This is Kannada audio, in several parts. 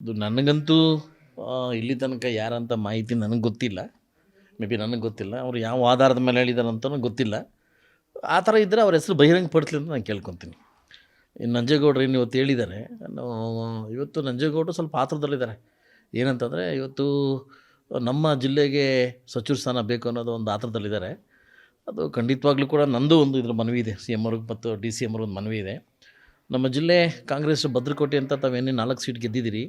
ಇದು ನನಗಂತೂ ಇಲ್ಲಿ ತನಕ ಯಾರಂತ ಮಾಹಿತಿ ನನಗೆ ಗೊತ್ತಿಲ್ಲ. ಮೇ ಬಿ ನನಗೆ ಗೊತ್ತಿಲ್ಲ. ಅವರು ಯಾವ ಆಧಾರದ ಮೇಲೆ ಹೇಳಿದಾರೆ ಅಂತಲೂ ಗೊತ್ತಿಲ್ಲ. ಆ ಥರ ಇದ್ದರೆ ಅವ್ರ ಹೆಸರು ಬಹಿರಂಗ ಪಡಿಸ್ಲಿ ಅಂತ ನಾನು ಕೇಳ್ಕೊತೀನಿ. ನಂಜೇಗೌಡರು ಏನು ಇವತ್ತು ಹೇಳಿದ್ದಾರೆ. ಇವತ್ತು ನಂಜೇಗೌಡರು ಸ್ವಲ್ಪ ಆತರದಲ್ಲಿದ್ದಾರೆ ಏನಂತಂದರೆ, ಇವತ್ತು ನಮ್ಮ ಜಿಲ್ಲೆಗೆ ಸಚಿವ ಸ್ಥಾನ ಬೇಕು ಅನ್ನೋದು ಒಂದು ಆತ್ರದಲ್ಲಿದ್ದಾರೆ ಅದು ಖಂಡಿತವಾಗ್ಲೂ ಕೂಡ ನಂದು ಒಂದು ಇದ್ರ ಮನವಿ ಇದೆ. ಸಿ ಎಂ ಅವ್ರಿಗೆ ಮತ್ತು ಡಿ ಸಿ ಎಂ ಅವ್ರಿಗೆ ಒಂದು ಮನವಿ ಇದೆ. ನಮ್ಮ ಜಿಲ್ಲೆ ಕಾಂಗ್ರೆಸ್ ಭದ್ರಕೋಟೆ ಅಂತ ತಾವೇನೇ ನಾಲ್ಕು ಸೀಟ್ ಗೆದ್ದಿದ್ದೀರಿ.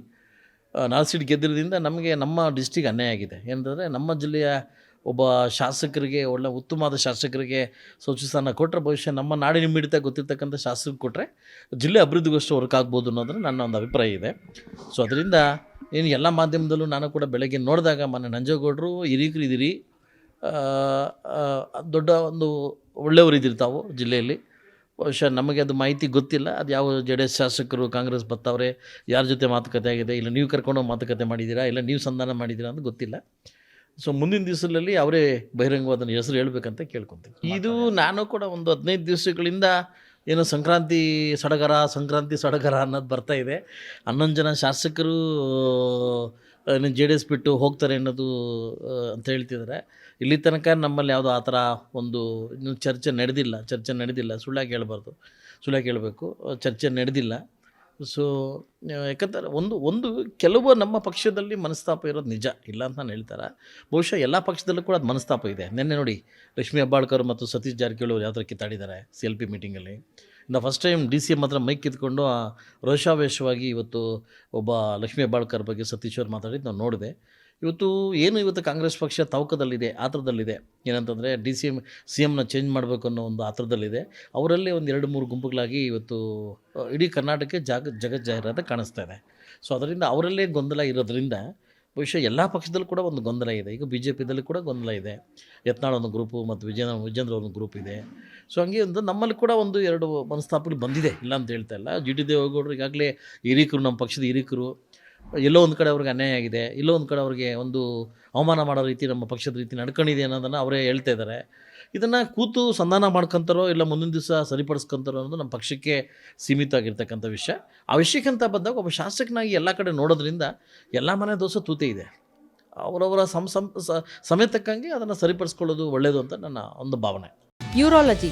ನಾಲ್ಕು ಸೀಟ್ ಗೆದ್ದಿರೋದ್ರಿಂದ ನಮಗೆ ನಮ್ಮ ಡಿಸ್ಟಿಕ್ ಅನ್ಯಾಯ ಆಗಿದೆ. ಏನಂತಂದರೆ ನಮ್ಮ ಜಿಲ್ಲೆಯ ಒಬ್ಬ ಶಾಸಕರಿಗೆ, ಒಳ್ಳೆ ಉತ್ತಮವಾದ ಶಾಸಕರಿಗೆ ಸ್ವಚ್ಛ ಸ್ಥಾನ ಕೊಟ್ಟರೆ ಭವಿಷ್ಯ ನಮ್ಮ ನಾಡಿನ ಮಿಡಿತ ಗೊತ್ತಿರ್ತಕ್ಕಂಥ ಶಾಸಕರಿಗೆ ಕೊಟ್ಟರೆ ಜಿಲ್ಲೆ ಅಭಿವೃದ್ಧಿಗೋಷ್ಟು ವರ್ಕ್ ಆಗ್ಬೋದು ಅನ್ನೋದ್ರೆ ನನ್ನ ಒಂದು ಅಭಿಪ್ರಾಯ ಇದೆ. ಸೊ ಅದರಿಂದ ಏನು ಎಲ್ಲ ಮಾಧ್ಯಮದಲ್ಲೂ ನಾನು ಕೂಡ ಬೆಳಗ್ಗೆ ನೋಡಿದಾಗ ಮೊನ್ನೆ ನಂಜೇಗೌಡರು ಹಿರಿಯಕರಿದ್ದೀರಿ ದೊಡ್ಡ ಒಂದು ಒಳ್ಳೆಯವರು ಇದ್ದೀರಿ ತಾವು ಜಿಲ್ಲೆಯಲ್ಲಿ. ಬಹುಶಃ ನಮಗೆ ಅದು ಮಾಹಿತಿ ಗೊತ್ತಿಲ್ಲ. ಅದು ಯಾವ ಜೆ ಡಿ ಎಸ್ ಶಾಸಕರು ಕಾಂಗ್ರೆಸ್ ಬತ್ತವ್ರೆ ಯಾರ ಜೊತೆ ಮಾತುಕತೆ ಆಗಿದೆ ಇಲ್ಲ ನೀವು ಕರ್ಕೊಂಡು ಹೋಗಿ ಮಾತುಕತೆ ಮಾಡಿದ್ದೀರಾ ಇಲ್ಲ ನೀವು ಸಂಧಾನ ಮಾಡಿದ್ದೀರಾ ಅಂತ ಗೊತ್ತಿಲ್ಲ. ಸೊ ಮುಂದಿನ ದಿವಸದಲ್ಲಿ ಅವರೇ ಬಹಿರಂಗವಾದ ಹೆಸರು ಹೇಳ್ಬೇಕಂತ ಕೇಳ್ಕೊತೀನಿ ಇದು ನಾನು ಕೂಡ ಒಂದು ಹದಿನೈದು ದಿವಸಗಳಿಂದ ಏನು ಸಂಕ್ರಾಂತಿ ಸಡಗರ ಸಂಕ್ರಾಂತಿ ಸಡಗರ ಅನ್ನೋದು ಬರ್ತಾ ಇದೆ. ಹನ್ನೊಂದು ಜನ ಶಾಸಕರು ಜೆ ಡಿ ಎಸ್ ಬಿಟ್ಟು ಹೋಗ್ತಾರೆ ಅನ್ನೋದು ಅಂತ ಹೇಳ್ತಿದ್ದಾರೆ ಇಲ್ಲಿ ತನಕ ನಮ್ಮಲ್ಲಿ ಯಾವುದೋ ಆ ಥರ ಒಂದು ಇನ್ನು ಚರ್ಚೆ ನಡೆದಿಲ್ಲ. ಚರ್ಚೆ ನಡೆದಿಲ್ಲ. ಸುಳ್ಳಾಗಿ ಹೇಳ್ಬಾರ್ದು. ಸುಳ್ಳಾಗಿ ಹೇಳಬೇಕು. ಚರ್ಚೆ ನಡೆದಿಲ್ಲ. ಸೊ ಯಾಕಂತಾರೆ ಒಂದು ಒಂದು ಕೆಲವು ನಮ್ಮ ಪಕ್ಷದಲ್ಲಿ ಮನಸ್ತಾಪ ಇರೋದು ನಿಜ. ಇಲ್ಲ ಅಂತ ನಾನು ಹೇಳ್ತಾರೆ. ಬಹುಶಃ ಎಲ್ಲ ಪಕ್ಷದಲ್ಲೂ ಕೂಡ ಅದು ಮನಸ್ತಾಪ ಇದೆ. ನಿನ್ನೆ ನೋಡಿ ಲಕ್ಷ್ಮೀ ಹೆಬ್ಬಾಳ್ಕರ್ ಮತ್ತು ಸತೀಶ್ ಜಾರಕಿಹೊಳಿ ಅವರು ಥರ ಕಿತ್ತಾಡಿದ್ದಾರೆ ಸಿ ಎಲ್ ಪಿ ಮೀಟಿಂಗಲ್ಲಿ. ಇನ್ನು first time D C M ಹತ್ರ ಮೈಕ್ ಕಿತ್ಕೊಂಡು ಆ ರೋಷಾವೇಶವಾಗಿ ಇವತ್ತು ಒಬ್ಬ ಲಕ್ಷ್ಮೀ ಹೆಬ್ಬಾಳ್ಕರ್ ಬಗ್ಗೆ ಸತೀಶ್ ಅವ್ರು ಮಾತಾಡಿದ್ದು ನಾನು ನೋಡಿದೆ. ಇವತ್ತು ಏನು ಇವತ್ತು ಕಾಂಗ್ರೆಸ್ ಪಕ್ಷ ತವಕದಲ್ಲಿದೆ ಆತರದಲ್ಲಿದೆ? ಏನಂತಂದರೆ ಡಿ ಸಿ ಎಂ ಸಿ ಎಮ್ನ ಚೇಂಜ್ ಮಾಡಬೇಕು ಅನ್ನೋ ಒಂದು ಆತರದಲ್ಲಿದೆ. ಅವರಲ್ಲೇ ಒಂದು ಎರಡು ಮೂರು ಗುಂಪುಗಳಾಗಿ ಇವತ್ತು, ಇಡೀ ಕರ್ನಾಟಕಕ್ಕೆ ಜಾಗ ಜಗತ್ ಜಾಹೀರಾತ ಕಾಣಿಸ್ತಾ ಇದೆ. ಸೊ ಅದರಿಂದ ಅವರಲ್ಲೇ ಗೊಂದಲ ಇರೋದ್ರಿಂದ ಬಹುಶಃ ಎಲ್ಲ ಪಕ್ಷದಲ್ಲೂ ಕೂಡ ಒಂದು ಗೊಂದಲ ಇದೆ. ಈಗ ಬಿ ಜೆ ಪಿದಲ್ಲಿ ಕೂಡ ಗೊಂದಲ ಇದೆ. ಯತ್ನಾಳ್ ಒಂದು ಗ್ರೂಪು ಮತ್ತು ವಿಜಯ ವಿಜೇಂದ್ರ ಒಂದು ಗ್ರೂಪ್ ಇದೆ. ಸೊ ಹಂಗೆ ಒಂದು ನಮ್ಮಲ್ಲಿ ಕೂಡ ಒಂದು ಎರಡು ಮನಸ್ತಾಪಗಳು ಬಂದಿದೆ. ಇಲ್ಲ ಅಂತ ಹೇಳ್ತಾ ಇಲ್ಲ. ಜಿ ಟಿ ದೇವೇಗೌಡರು ಈಗಾಗಲೇ ಹಿರೀಕರು, ನಮ್ಮ ಪಕ್ಷದ ಹಿರೀಕರು. ಎಲ್ಲೋ ಒಂದು ಕಡೆ ಅವ್ರಿಗೆ ಅನ್ಯಾಯ ಆಗಿದೆ, ಎಲ್ಲೋ ಒಂದು ಕಡೆ ಅವ್ರಿಗೆ ಒಂದು ಅವಮಾನ ಮಾಡೋ ರೀತಿ ನಮ್ಮ ಪಕ್ಷದ ರೀತಿ ನಡ್ಕೊಂಡಿದೆ ಅನ್ನೋದನ್ನು ಅವರೇ ಹೇಳ್ತಾ ಇದ್ದಾರೆ ಇದನ್ನು ಕೂತು ಸಂಧಾನ ಮಾಡ್ಕೊಂತಾರೋ ಇಲ್ಲ ಮುಂದಿನ ದಿವಸ ಸರಿಪಡಿಸ್ಕೊಂತಾರೋ ಅನ್ನೋದು ನಮ್ಮ ಪಕ್ಷಕ್ಕೆ ಸೀಮಿತ ಆಗಿರ್ತಕ್ಕಂಥ ವಿಷಯ. ಆ ವಿಷಯಕ್ಕಂತ ಬಂದಾಗ ಒಬ್ಬ ಶಾಸಕನಾಗಿ ಎಲ್ಲ ಕಡೆ ನೋಡೋದ್ರಿಂದ ಎಲ್ಲ ಮನೆ ದೋಸ ತೂತೆ ಇದೆ. ಅವರವರ ಸಂ ಸಮಯ ತಕ್ಕಂಗೆ ಸಮಯತಕ್ಕಂಗೆ ಅದನ್ನು ಸರಿಪಡಿಸ್ಕೊಳ್ಳೋದು ಒಳ್ಳೆಯದು ಅಂತ ನನ್ನ ಒಂದು ಭಾವನೆ. ಯೂರಾಲಜಿ